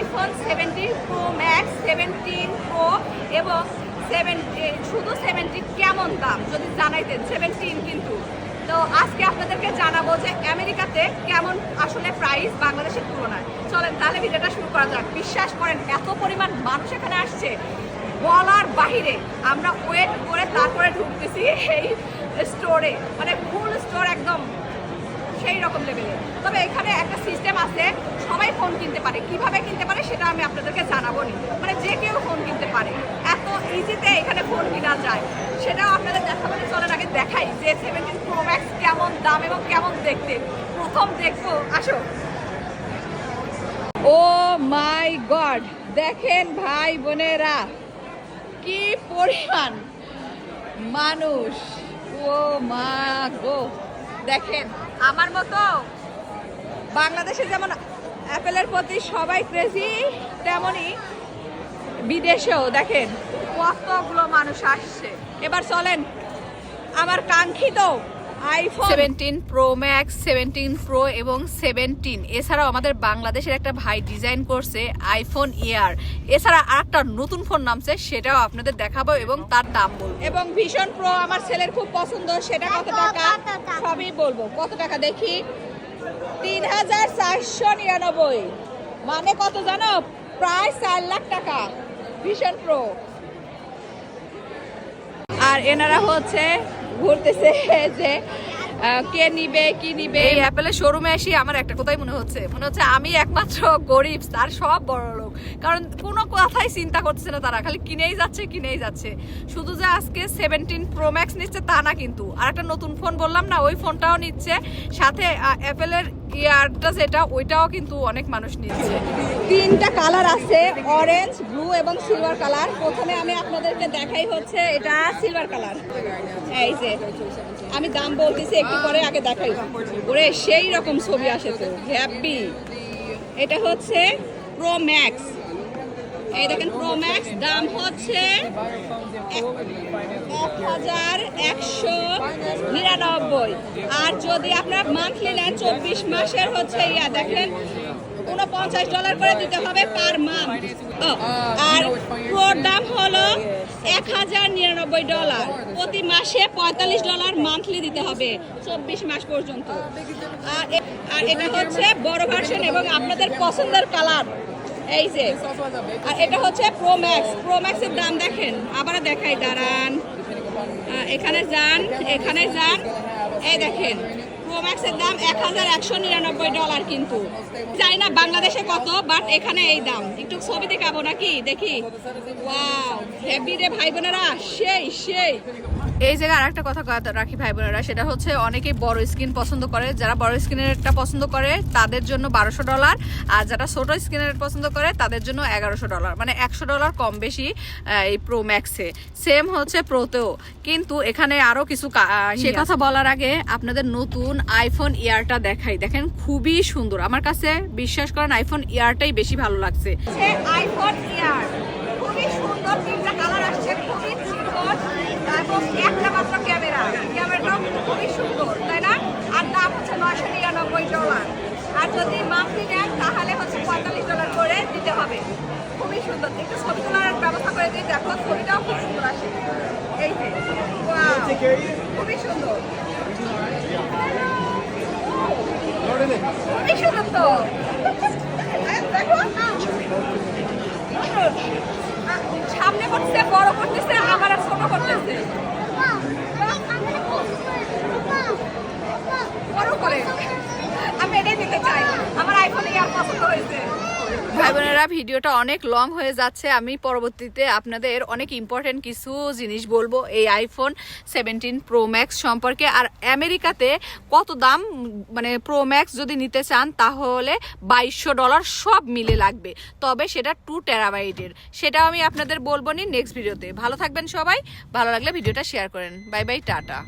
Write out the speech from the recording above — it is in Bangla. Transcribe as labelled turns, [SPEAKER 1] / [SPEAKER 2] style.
[SPEAKER 1] IPhone seventy pro max seventy pro এবং সেভেন শুধু সেভেন্টি কেমন দাম? যদি জানাইতেন সেভেন্টিন কিন্তু। তো আজকে আপনাদেরকে জানাব যে আমেরিকাতে কেমন আসলে প্রাইস বাংলাদেশের তুলনায়। চলেন তাহলে ভিডিওটা শুরু করা যাক। বিশ্বাস করেন, এত পরিমাণ মানুষ এখানে আসছে। বলার বাহিরে আমরা ওয়েট করে তারপরে ঢুকতেছি এই স্টোরে মানে ফুল স্টোর একদম। রকম লেভেলে তবে এখানে একটা সিস্টেম আছে, সবাই ফোন কিনতে পারে। কীভাবে কিনতে পারে সেটা আমি আপনাদেরকে জানাব নি। মানে যে কেউ ফোন কিনতে পারে। এত ইজিতে এখানে ফোন কেনা যায়। সেটাও আপনাদের দেখাবো নি। চলেন আগে দেখাই যে সেভেন্টিন প্রো ম্যাক্স কেমন দাম এবং কেমন দেখতে। প্রথম দেখব। আসো। Oh my god. দেখেন ভাই বোনেরা, কি পরিমাণ মানুষ। ও মা গো। দেখেন, আমার মতো বাংলাদেশে যেমন অ্যাপেলের প্রতি সবাই ক্রেজি তেমনই বিদেশেও দেখেন কতগুলো মানুষ আসছে। এবার চলেন, আমার কাঙ্ক্ষিত seventeen pro max seventeen pro এবং সেভেন্টিন এছাড়াও আমাদের বাংলাদেশের একটা ভাই ডিজাইন করছে আইফোন ইয়ার এছাড়া আর একটা নতুন ফোন নামছে সেটাও আপনাদের দেখাবো এবং তার দাম বলব। এবং ভীষণ প্রো আমার ছেলের খুব পছন্দ সেটা কত টাকা? সবই বলব। কত টাকা দেখি? তিন হাজার চারশো নিরানব্বই। মানে কত জানো? প্রায় চার লাখ টাকা। ভীষণ প্রো আর এনারা হচ্ছে ঘুরতেছে যে কে নিবে, কি নিবে? এই অ্যাপেলের শোরুমে এসে আমার একটা কথাই মনে হচ্ছে। মনে হচ্ছে আমি একমাত্র গরিব, তার সব বড় লোক। কারণ কোনো কথাই চিন্তা করতেছে না তারা, খালি কিনেই যাচ্ছে কিনেই যাচ্ছে। শুধু যে আজকে সেভেন্টিন প্রো ম্যাক্স নিচ্ছে তা না কিন্তু। আর একটা নতুন ফোন বললাম না, ওই ফোনটাও নিচ্ছে। সাথে অ্যাপেলের ইয়ারটা যেটা, ওইটাও কিন্তু অনেক মানুষ নিচ্ছে তিনটা কালার আছে অরেঞ্জ ব্লু এবং সিলভার কালার প্রথমে আমি আপনাদেরকে দেখাই হচ্ছে, এটা সিলভার কালার এই যে, আমি দাম বলতেছি, একটু পরে আগে দেখাই। ওরে, সেই রকম ছবি আসে তো হ্যাপি এটা হচ্ছে প্রো ম্যাক্স এই দেখেন প্রো ম্যাক্স দাম হচ্ছে এক হাজার একশো নিরানব্বই। আর যদি আপনার মান্থলি নেন চব্বিশ মাসের হচ্ছে ইয়া, দেখেন, উনপঞ্চাশ ডলার করে দিতে হবে পার মান্থ আর প্রোর দাম হলো এক হাজার নিরানব্বই ডলার প্রতি মাসে পঁয়তাল্লিশ ডলার মান্থলি দিতে হবে চব্বিশ মাস পর্যন্ত। আর আর এটা হচ্ছে বড় ভার্সন এবং আপনাদের পছন্দের কালার এই যে, আর এটা হচ্ছে প্রো ম্যাক্স প্রো ম্যাক্সের দাম দেখেন আবার দেখাই, দাঁড়ান। এখানে যান এখানে যান। এই দেখেন প্রোম্যাক্সের দাম এক হাজার একশো নিরানব্বই ডলার কিন্তু। চাই না বাংলাদেশে কত বাট এখানে এই দাম। একটু ছবি দেখাবো নাকি? দেখি। ওয়াও হেভি রে ভাই বোনেরা সেই সেই। এই জায়গায় আরেকটা কথা কথা রাখি ভাই বোনেরা সেটা হচ্ছে অনেকেই বড় স্ক্রিন পছন্দ করে। যারা বড় স্ক্রিনেরটা পছন্দ করে তাদের জন্য বারোশো ডলার। আর যারা ছোট স্ক্রিনের পছন্দ করে তাদের জন্য এগারোশো ডলার। মানে একশো ডলার কম বেশি এই প্রো ম্যাক্সে সেম হচ্ছে প্রোতেও কিন্তু এখানে আরও কিছু কা- সে কথা বলার আগে আপনাদের নতুন আইফোন ইয়ারটা দেখাই। দেখেন খুবই সুন্দর। আমার কাছে বিশ্বাস করেন আইফোন ইয়ারটাই বেশি ভালো লাগছে। আইফোন ইয়ার খুবই সুন্দর তিনটা কালার আসছে খুবই সুন্দর এবং একটা মাত্র ক্যামেরা। ক্যামেরাটাও কিন্তু খুবই সুন্দর তাই না? আর দাম হচ্ছে নয়শো নিরানব্বই ডলার। আর যদি মান্থলি নেন তাহলে হচ্ছে পঁয়তাল্লিশ ডলার করে দিতে হবে। খুবই সুন্দর। একটু ছবি তোলার ব্যবস্থা করে দিই দেখো ছবিটাও খুব সুন্দর আসে। এই খুবই সুন্দর। খুবই সুন্দর তো। দেখো সামনে করতেছে বড় করতেছে আবার ছোট করতেছে। আমি এটাই দিতে চাই। আমার আইফোনে ইয়ার পছন্দ হয়েছে? ভাই বোনেরা ভিডিওটা অনেক লং হয়ে যাচ্ছে। আমি পরবর্তীতে আপনাদের অনেক ইম্পর্টেন্ট কিছু জিনিস বলব এই আইফোন সেভেন্টিন প্রো ম্যাক্স সম্পর্কে। আর আমেরিকাতে কত দাম মানে প্রো ম্যাক্স যদি নিতে চান, তাহলে বাইশশো ডলার সব মিলে লাগবে। তবে সেটা টু টেরাবাইটের সেটাও আমি আপনাদের বলব নি নেক্সট ভিডিওতে ভালো থাকবেন সবাই। ভালো লাগলে ভিডিওটা শেয়ার করেন। Bye bye tata.